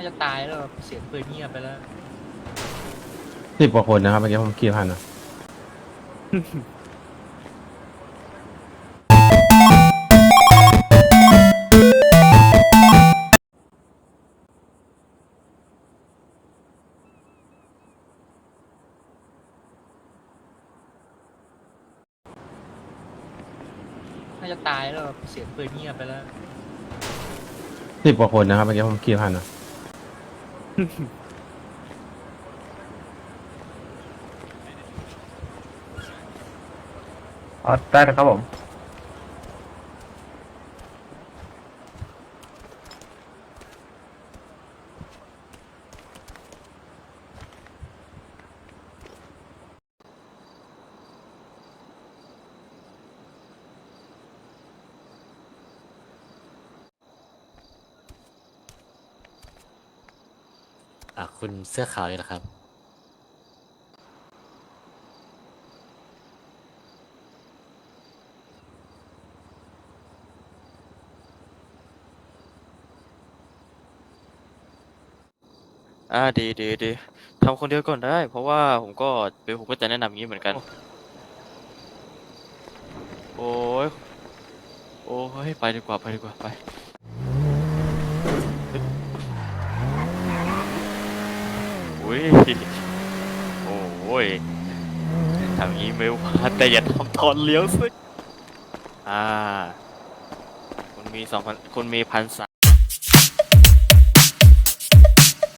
าจะตายแล้วเสียงปืนเงียบไปแล้ว สิบกว่าคนนะครับเมื่อกี้ผมกี่พันนะน่าจะตายแล้วเสียงปืนเงียบไปแล้ว สิบกว่าคนนะครับเมื่อกี้ผมกี่พันนะ อ๋อได้นะครับผม อะคุณเสื้อขาวนี่แหละครับ อ่าดีดีดีทำคนเดียวก่อนได้ เพราะว่าผมก็เดี๋ยวผมก็จะแนะนำอย่างนี้เหมือนกัน โอ้ยโอ้ยไปดีกว่าไปดีกว่าไป อุ้ย โอ้ยทำงี้ไม่ว่าแต่อย่าทำตอนเลี้ยวสิ อ่า คุณมีสองพันคุณมีพันส